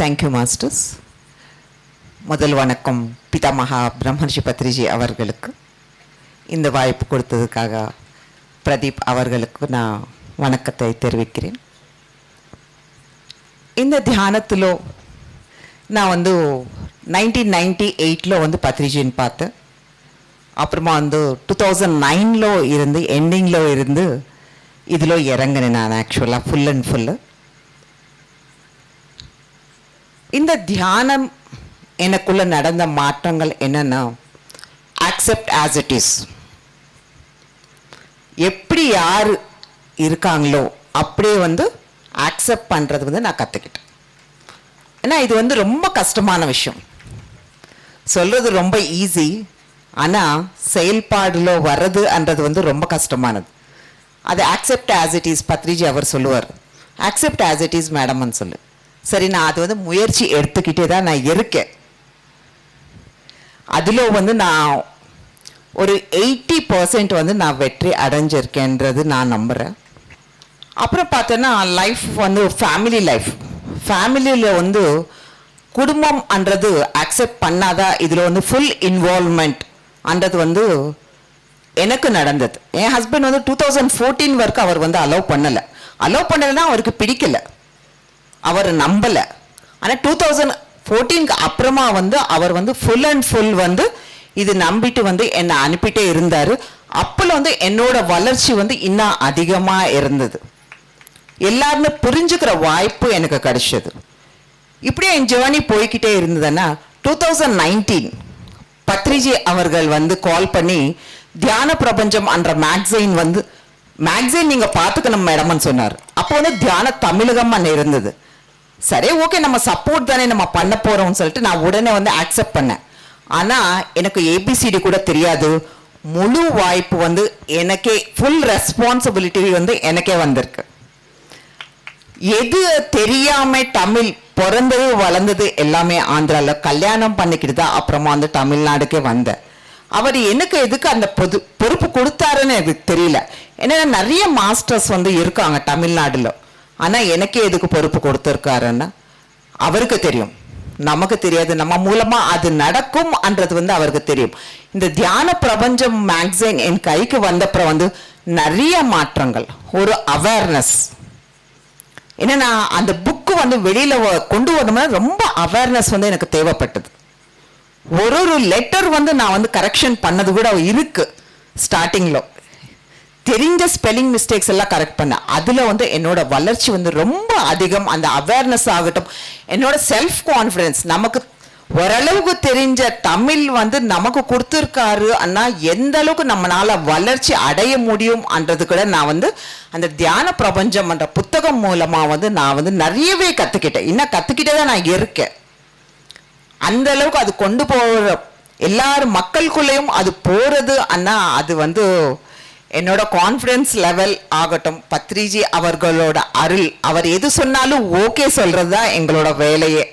Thank you masters முதல் வணக்கம் பிதாமகா பிரம்மர்ஷி பத்ரிஜி அவர்களுக்கு. இந்த வாய்ப்பு கொடுத்ததுக்காக பிரதீப் அவர்களுக்கு நான் வணக்கத்தை தெரிவிக்கிறேன். இந்த தியானத்தில் நான் வந்து நைன்டீன் நைன்டி எயிட்டில் வந்து பத்ரிஜின்னு பார்த்தேன். அப்புறமா வந்து டூ தௌசண்ட் நைனில் இருந்து எண்டிங்கில் இருந்து இதில் ఎరంగని நான் ஆக்சுவலாக ஃபுல் அண்ட் ஃபுல்லு இந்த தியானம் எனக்குள்ள நடந்த மாற்றங்கள் என்னன்னா அக்செப்ட் ஆஸ் இட் இஸ் எப்படி யார் இருக்காங்களோ அப்படியே வந்து அக்செப்ட் பண்ணுறது வந்து நான் கற்றுக்கிட்டேன் ஏன்னா இது வந்து ரொம்ப கஷ்டமான விஷயம். சொல்கிறது ரொம்ப ஈஸி ஆனால் செயல்பாடில் வர்றதுன்றது வந்து ரொம்ப கஷ்டமானது. அது accept as it is Badriji அவர் சொல்லுவார். அக்செப்ட் ஆஸ் இட் இஸ் மேடம்னு சொல்லு. சரி நான் அது வந்து முயற்சி எடுத்துக்கிட்டே தான் நான் இருக்கேன். அதில் வந்து நான் ஒரு எயிட்டி பர்சன்ட் வந்து நான் வெற்றி அடைஞ்சிருக்கேன்றது நான் நம்புகிறேன் அப்புறம் பார்த்தோன்னா லைஃப் வந்து ஃபேமிலி லைஃப் ஃபேமிலியில் வந்து குடும்பம்ன்றது அக்செப்ட் பண்ணாதான் இதில் வந்து ஃபுல் இன்வால்மெண்ட் அன்றது வந்து எனக்கு நடந்தது. என் ஹஸ்பண்ட் வந்து டூ தௌசண்ட் ஃபோர்டீன் வரைக்கும் அவர் வந்து அலோவ் பண்ணலை. அலோவ் பண்ணலைன்னா அவருக்கு பிடிக்கல. அவர் நம்பலை. ஆனால் டூ தௌசண்ட் ஃபோர்டீனுக்கு அப்புறமா வந்து அவர் வந்து ஃபுல் அண்ட் ஃபுல் வந்து இது நம்பிட்டு வந்து என்னை அனுப்பிட்டே இருந்தார். அப்போல வந்து என்னோட வளர்ச்சி வந்து இன்னும் அதிகமாக இருந்தது. எல்லாருமே புரிஞ்சுக்கிற வாய்ப்பு எனக்கு கிடைச்சது. இப்படியே என் ஜேர்னி போய்கிட்டே இருந்ததுன்னா டூ தௌசண்ட் நைன்டீன் பத்ரிஜி அவர்கள் வந்து கால் பண்ணி தியான பிரபஞ்சம் என்ற மேக்சைன் வந்து மேக்சைன் நீங்க பார்த்துக்கணும் மேடம்னு சொன்னார். அப்போ வந்து தியான தமிழகம் இருந்தது சரி ஓகே நம்ம சப்போர்ட் தானே நம்ம பண்ண போறோம்னு சொல்லிட்டு நான் உடனே வந்து அக்செப்ட் பண்ணேன். ஆனா எனக்கு ஏபிசிடி கூட தெரியாது. முழு வாய்ப்பு வந்து எனக்கே ஃபுல் ரெஸ்பான்சிபிலிட்டி வந்து எனக்கே வந்திருக்கு. எது தெரியாம தமிழ் பிறந்தது வளர்ந்தது எல்லாமே ஆந்திராவில் கல்யாணம் பண்ணிக்கிட்டு தான் அப்புறமா வந்து தமிழ்நாடுக்கே வந்தேன். அவர் எனக்கு எதுக்கு அந்த பொது பொறுப்பு கொடுத்தாருன்னு எனக்கு தெரியல. ஏன்னா நிறைய மாஸ்டர்ஸ் வந்து இருக்காங்க தமிழ்நாடுல. ஆனால் எனக்கே எதுக்கு பொறுப்பு கொடுத்துருக்காருன்னா அவருக்கு தெரியும். நமக்கு தெரியாது. நம்ம மூலமாக அது நடக்கும் அன்றது வந்து அவருக்கு தெரியும். இந்த தியான பிரபஞ்சம் மேக்சின் என் கைக்கு வந்தப்புறம் வந்து நிறைய மாற்றங்கள். ஒரு அவேர்னஸ் ஏன்னா அந்த புக்கு வந்து வெளியில் கொண்டு வரணும்னா ரொம்ப அவேர்னஸ் வந்து எனக்கு தேவைப்பட்டது. ஒரு ஒரு லெட்டர் வந்து நான் வந்து கரெக்ஷன் பண்ணது கூட இருக்கு ஸ்டார்டிங்ல தெரிஞ்ச ஸ்பெல்லிங் மிஸ்டேக்ஸ் எல்லாம் கரெக்ட் பண்ணேன். அதுல வந்து என்னோட வளர்ச்சி வந்து ரொம்ப அதிகம். அந்த அவேர்னஸ் ஆகட்டும். என்னோட செல்ஃப் கான்ஃபிடென்ஸ் நமக்கு ஓரளவுக்கு தெரிஞ்ச தமிழ் வந்து நமக்கு கொடுத்துருக்காரு அண்ணா எந்த அளவுக்கு நம்மளால வளர்ச்சி அடைய முடியும் அன்றது கூட நான் வந்து அந்த தியான பிரபஞ்சம் என்ற புத்தகம் மூலமா வந்து நான் வந்து நிறையவே கத்துக்கிட்டேன். இன்னும் கத்துக்கிட்டே தான் நான் இருக்கேன். அந்த அளவுக்கு அது கொண்டு போகிற எல்லாரும் மக்களுக்குள்ளேயும் அது போகிறது அண்ணா அது வந்து என்னோட கான்ஃபிடென்ஸ் லெவல் ஆகட்டும். பத்ரிஜி அவர்களோட அருள் அவர் எது சொன்னாலும் ஓகே சொல்கிறது தான் எங்களோட வேலையே.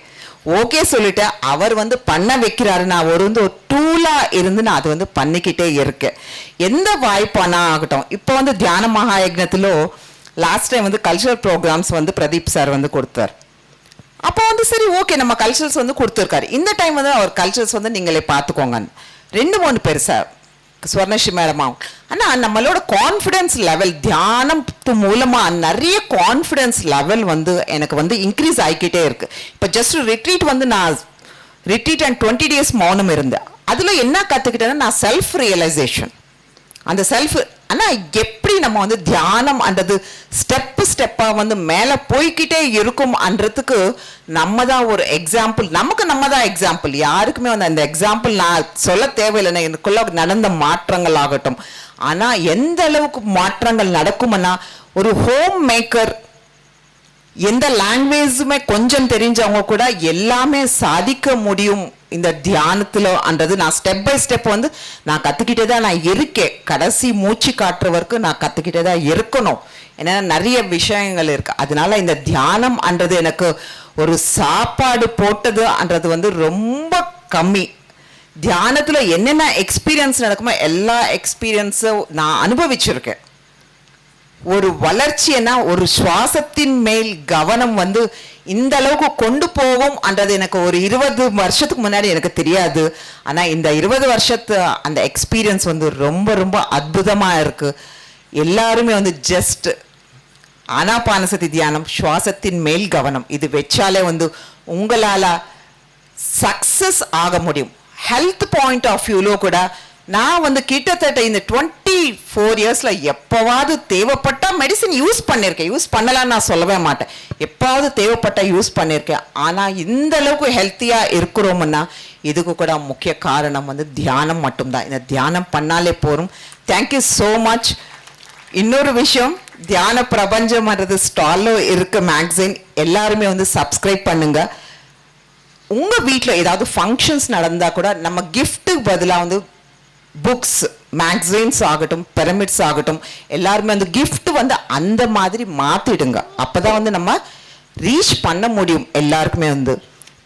ஓகே சொல்லிட்டு அவர் வந்து பண்ண வைக்கிறாரு. நான் ஒரு வந்து ஒரு டூலாக இருந்து நான் அது வந்து பண்ணிக்கிட்டே இருக்கேன். எந்த வாய்ப்பானா ஆகட்டும். இப்போ வந்து தியான மகாயக்னத்திலோ லாஸ்ட் டைம் வந்து கல்ச்சரல் ப்ரோக்ராம்ஸ் வந்து பிரதீப் சார் வந்து கொடுத்தார். அப்போ வந்து சரி ஓகே நம்ம கல்ச்சர்ஸ் வந்து கொடுத்துருக்காரு. இந்த டைம் வந்து அவர் கல்ச்சர்ஸ் வந்து நீங்களே பார்த்துக்கோங்க. ரெண்டு மூணு பெருசாக சார் மேடம் மேடமா ஆனால் நம்மளோட கான்ஃபிடென்ஸ் லெவல் தியானத்து மூலமாக நிறைய கான்ஃபிடென்ஸ் லெவல் வந்து எனக்கு வந்து இன்க்ரீஸ் ஆகிக்கிட்டே இருக்குது இப்போ ஜஸ்ட் ரிட்ரீட் வந்து நான் ரிட்ரீட் அண்ட் டுவெண்ட்டி டேஸ் மௌனம் இருந்தேன் அதில் என்ன கற்றுக்கிட்டேன்னா நான் செல்ஃப் ரியலைசேஷன் அந்த செல்ஃப் ஆனால் எப் நம்ம வந்து தியானம் அந்தது ஸ்டெப்பு ஸ்டெப்பாக வந்து மேலே போய்கிட்டே இருக்கும் அன்றதுக்கு நம்ம தான் ஒரு எக்ஸாம்பிள் நமக்கு நம்ம தான் எக்ஸாம்பிள் யாருக்குமே வந்து அந்த எக்ஸாம்பிள் நான் சொல்ல தேவையில்லை எனக்குள்ள நடந்த மாற்றங்கள் ஆகட்டும். ஆனால் எந்த அளவுக்கு மாற்றங்கள் நடக்கும்னா ஒரு ஹோம் மேக்கர் எந்த லாங்குவேஜுமே கொஞ்சம் தெரிஞ்சவங்க கூட எல்லாமே சாதிக்க முடியும் இந்த தியானத்துலன்றது நான் ஸ்டெப் பை ஸ்டெப் வந்து நான் கற்றுக்கிட்டே தான் நான் இருக்கேன். கடைசி மூச்சு காட்டுற வரைக்கும் நான் கற்றுக்கிட்டே தான் இருக்கணும். ஏன்னா நிறைய விஷயங்கள் இருக்கு. அதனால இந்த தியானம் அன்றது எனக்கு ஒரு சாப்பாடு போட்டது அன்றது வந்து ரொம்ப கம்மி. தியானத்தில் என்னென்ன எக்ஸ்பீரியன்ஸ் நடக்குமோ எல்லா எக்ஸ்பீரியன்ஸும் நான் அனுபவிச்சிருக்கேன். ஒரு வளர்ச்சினா ஒரு சுவாசத்தின் மேல் கவனம் வந்து இந்த அளவுக்கு கொண்டு போவோம் அன்றது எனக்கு ஒரு இருபது வருஷத்துக்கு முன்னாடி எனக்கு தெரியாது. ஆனா இந்த இருபது வருஷத்து அந்த எக்ஸ்பீரியன்ஸ் வந்து ரொம்ப ரொம்ப அற்புதமா இருக்கு. எல்லாருமே வந்து ஜஸ்ட் ஆனாபானசதி தியானம் சுவாசத்தின் மேல் கவனம் இது வச்சாலே வந்து உங்களால சக்சஸ் ஆக முடியும். ஹெல்த் பாயிண்ட் ஆஃப் வியூலோ கூட நான் வந்து கிட்டத்தட்ட இந்த டுவெண்ட்டி ஃபோர் இயர்ஸில் எப்போவாவது தேவைப்பட்டா மெடிசின் யூஸ் பண்ணியிருக்கேன் யூஸ் பண்ணலான்னு நான் சொல்லவே மாட்டேன். எப்பாவது தேவைப்பட்டால் யூஸ் பண்ணியிருக்கேன் ஆனால் இந்த அளவுக்கு ஹெல்த்தியாக இருக்கிறோம்னா இதுக்கு கூட முக்கிய காரணம் வந்து தியானம் மட்டும்தான். இந்த தியானம் பண்ணாலே போதும். தேங்க்யூ ஸோ மச் இன்னொரு விஷயம் தியான பிரபஞ்சம்ன்றது ஸ்டாலில் இருக்க மேக்சின் எல்லாருமே வந்து சப்ஸ்கிரைப் பண்ணுங்கள் உங்கள் வீட்டில் ஏதாவது ஃபங்க்ஷன்ஸ் நடந்தால் கூட நம்ம கிஃப்ட்டுக்கு பதிலாக வந்து புக்ஸ் மேக்சின்ஸ் ஆகட்டும் பிரமிட்ஸ் ஆகட்டும் எல்லாருமே வந்து கிஃப்ட் வந்து அந்த மாதிரி மாத்திடுங்க. அப்பதான் வந்து நம்ம ரீச் பண்ண முடியும் எல்லாருக்குமே வந்து.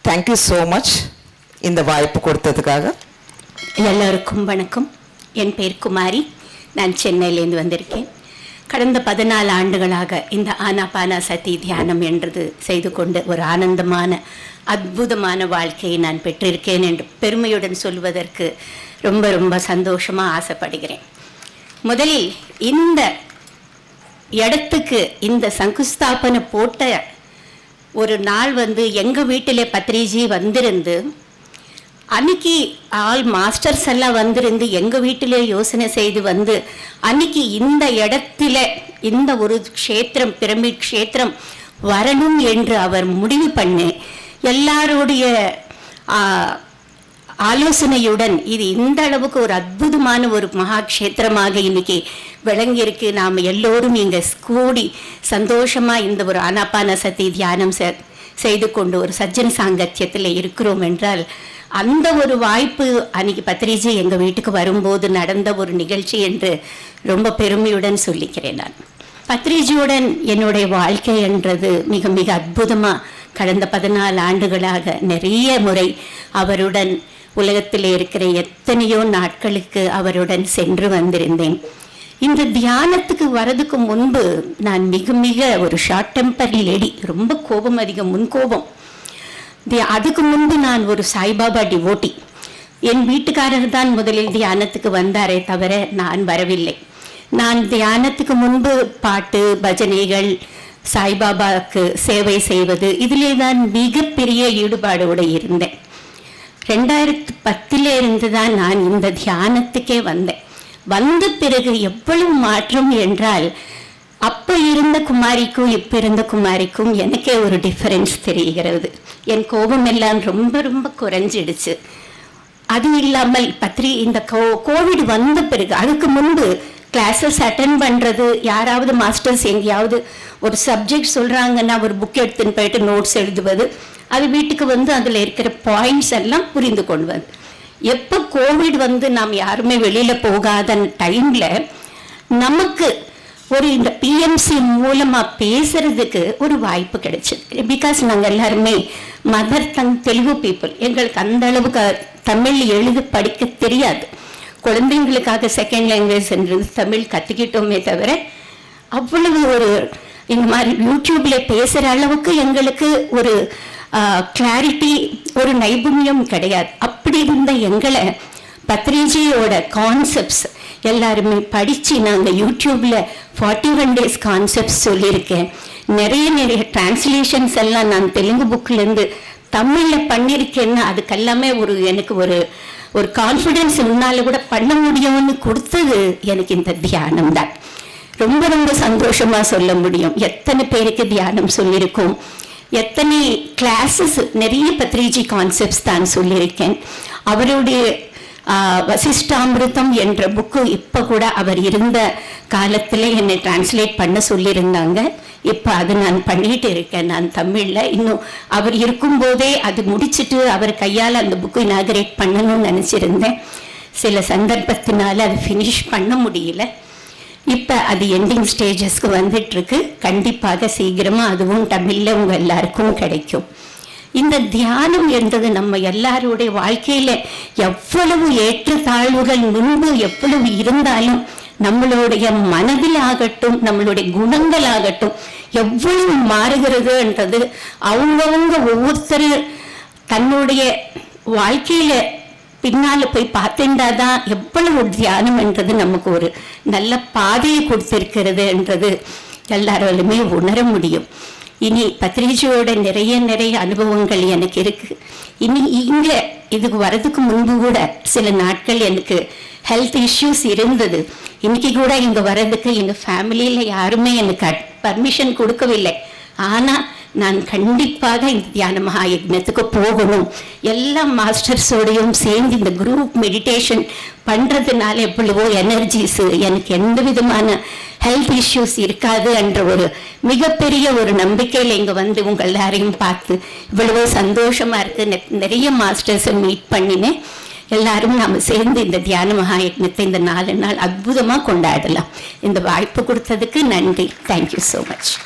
தேங்க்யூ ஸோ மச் இந்த வாய்ப்பு கொடுத்ததுக்காக. எல்லோருக்கும் வணக்கம். என் பேர் குமாரி. நான் சென்னையிலேருந்து வந்திருக்கேன். கடந்த பதினாலு ஆண்டுகளாக இந்த ஆனாபானா சதி தியானம் என்றது செய்து கொண்டு ஒரு ஆனந்தமான அற்புதமான வாழ்க்கையை நான் பெற்றிருக்கேன் என்று பெருமையுடன் சொல்வதற்கு ரொம்ப ரொம்ப சந்தோஷமாக ஆசைப்படுகிறேன். முதலில் இந்த இடத்துக்கு இந்த சங்குஸ்தாபனை போட்ட ஒரு நாள் வந்து எங்கள் வீட்டில் பத்ரிஜி வந்திருந்து அன்னைக்கு ஆல் மாஸ்டர்ஸ் எல்லாம் வந்திருந்து எங்கள் வீட்டிலே யோசனை செய்து வந்து அன்னைக்கு இந்த இடத்துல இந்த ஒரு க்ஷேத்திரம் பிரமிட் க்ஷேத்திரம் வரணும் என்று அவர் முடிவு பண்ணி எல்லாருடைய ஆலோசனையுடன் இது இந்த அளவுக்கு ஒரு அற்புதமான ஒரு மகா கஷேத்திரமாக இன்னைக்கு விளங்கியிருக்கு. நாம் எல்லோரும் இங்கே கூடி சந்தோஷமாக இந்த ஒரு அனாபான சதி தியானம் செ- செய்து கொண்டு ஒரு சஜ்ஜன் சாங்கத்தியத்தில் இருக்கிறோம் என்றால் அந்த ஒரு வாய்ப்பு அன்னைக்கு பத்ரிஜி எங்கள் வீட்டுக்கு வரும்போது நடந்த ஒரு நிகழ்ச்சி என்று ரொம்ப பெருமையுடன் சொல்லிக்கிறேன் நான். பத்ரிஜியுடன் என்னுடைய வாழ்க்கை என்றது மிக மிக அற்புதமாக கடந்த பதினாலு ஆண்டுகளாக நிறைய முறை அவருடன் உலகத்தில் இருக்கிற எத்தனையோ நாட்களுக்கு அவருடன் சென்று வந்திருந்தேன். இந்த தியானத்துக்கு வரதுக்கு முன்பு நான் மிக மிக ஒரு ஷார்ட் டெம்பர் லேடி ரொம்ப கோபம் அதிகம் முன்கோபம் தி- அதுக்கு முன்பு நான் ஒரு சாய்பாபா டிவோட்டி என் வீட்டுக்காரர் தான் முதலில் தியானத்துக்கு வந்தாரே தவிர நான் வரவில்லை. நான் தியானத்துக்கு முன்பு பாட்டு பஜனைகள் சாய்பாபாவுக்கு சேவை செய்வது இதிலே தான் மிகப்பெரிய ஈடுபாடோடு இருந்தேன். ரெண்டாயிரத்து பத்தில் இருந்து தான் நான் இந்த தியானத்துக்கே வந்தேன். வந்த பிறகு எவ்வளவு மாற்றம் என்றால் அப்போ இருந்த குமாரிக்கும் இப்போ இருந்த குமாரிக்கும் எனக்கே ஒரு டிஃபரன்ஸ் தெரிகிறது. என் கோபம் எல்லாம் ரொம்ப ரொம்ப குறைஞ்சிடுச்சு. அது இல்லாமல் பத்ரி இந்த கோ கோவிட் வந்த பிறகு அதுக்கு முன்பு கிளாஸஸ் அட்டன் பண்ணுறது யாராவது மாஸ்டர்ஸ் எங்கேயாவது ஒரு சப்ஜெக்ட் சொல்கிறாங்கன்னா ஒரு புக் எடுத்துன்னு போயிட்டு நோட்ஸ் எழுதுவது அது வீட்டுக்கு வந்து அதில் இருக்கிற பாயிண்ட்ஸ் எல்லாம் புரிந்து கொள்வது. எப்போ கோவிட் வந்து நாம் யாருமே வெளியில் போகாத டைமில் நமக்கு ஒரு இந்த பிஎம்சி மூலமாக பேசுறதுக்கு ஒரு வாய்ப்பு கிடைச்சது பிகாஸ் நாங்கள் எல்லாருமே மதர் டங் தெலுங்கு பீப்புள் எங்களுக்கு அந்த அளவுக்கு தமிழ் எழுத படிக்க தெரியாது. குழந்தைங்களுக்காக செகண்ட் லாங்குவேஜ் என்று தமிழ் கற்றுக்கிட்டோமே தவிர அவ்வளவு ஒரு இந்த மாதிரி யூடியூப்ல பேசுகிற அளவுக்கு எங்களுக்கு ஒரு கிளாரிட்டி ஒரு நைபுண்ணியம் கிடையாது. அப்படி இருந்த எங்களை பத்ரிஜியோட கான்செப்ட்ஸ் எல்லாருமே படித்து நாங்கள் யூடியூப்ல ஃபார்ட்டி ஒன் டேஸ் கான்செப்ட்ஸ் சொல்லியிருக்கேன். நிறைய நிறைய டிரான்ஸ்லேஷன்ஸ் எல்லாம் நான் தெலுங்கு புக்லேருந்து தமிழில் பண்ணியிருக்கேன்னு அதுக்கெல்லாமே ஒரு எனக்கு ஒரு ஒரு கான்ஃபிடென்ஸ் முன்னால் கூட பண்ண முடியும்னு கொடுத்தது எனக்கு இந்த தியானம் தான். ரொம்ப ரொம்ப சந்தோஷமா சொல்ல முடியும். எத்தனை பேருக்கு தியானம் சொல்லியிருக்கோம். எத்தனை கிளாஸஸ் நிறைய பத்ரிஜி கான்செப்ட்ஸ் தான் சொல்லியிருக்கேன். அவருடைய வசிஷ்டாமிருத்தம் என்ற புக்கு இப்போ கூட அவர் இருந்த காலத்தில் என்னை டிரான்ஸ்லேட் பண்ண சொல்லியிருந்தாங்க. இப்போ அது நான் பண்ணிட்டு இருக்கேன். நான் தமிழில் இன்னும் அவர் இருக்கும்போதே அது முடிச்சுட்டு அவர் கையால் அந்த புக்கு இனாகரேட் பண்ணணும்னு நினச்சிருந்தேன். சில சந்தர்ப்பத்தினால அது ஃபினிஷ் பண்ண முடியல. இப்போ அது எண்டிங் ஸ்டேஜஸ்க்கு வந்துட்டுருக்கு கண்டிப்பாக சீக்கிரமாக அதுவும் தமிழில் உங்கள் எல்லாருக்கும் கிடைக்கும். இந்த தியானம் என்பது நம்ம எல்லாருடைய வாழ்க்கையில எவ்வளவு ஏற்றத்தாழ்வுகள் முன்பு எவ்வளவு இருந்தாலும் நம்மளுடைய மனதில் ஆகட்டும் நம்மளுடைய குணங்கள் ஆகட்டும் எவ்வளவு மாறுகிறதுன்றது அவங்கவுங்க ஒவ்வொருத்தர் தன்னுடைய வாழ்க்கையில பின்னால போய் பார்த்துட்டாதான் எவ்வளவு தியானம் என்றது நமக்கு ஒரு நல்ல பாதையை கொடுத்திருக்கிறதுன்றது எல்லாராலுமே உணர முடியும். இனி பத்ரிஜியோட நிறைய நிறைய அனுபவங்கள் எனக்கு இருக்கு. இனி இங்க இதுக்கு வரதுக்கு முன்பு கூட சில நாட்கள் எனக்கு ஹெல்த் இஷ்யூஸ் இருந்தது. இன்னைக்கு கூட இங்க வர்றதுக்கு எங்க ஃபேமிலியில யாருமே எனக்கு பர்மிஷன் கொடுக்கவில்லை. ஆனா நான் கண்டிப்பாக இந்த தியான மகாயஜ்னத்துக்கு போகணும். எல்லா மாஸ்டர்ஸோடையும் சேர்ந்து இந்த குரூப் மெடிடேஷன் பண்றதுனால எவ்வளவோ எனர்ஜிஸு எனக்கு எந்த விதமான ஹெல்த் இஷ்யூஸ் இருக்காது என்ற ஒரு மிகப்பெரிய ஒரு நம்பிக்கையில் இங்கே வந்து உங்கள் எல்லாரையும் பார்த்து இவ்வளவோ சந்தோஷமா இருக்கு. நெ- நிறைய மாஸ்டர்ஸை மீட் பண்ணினேன் எல்லாரும் நாம சேர்ந்து இந்த தியான மகாயஜ்னத்தை இந்த நாலு நாள் அற்புதமா கொண்டாடலாம். இந்த வாய்ப்பு கொடுத்ததுக்கு நன்றி. Thank you so much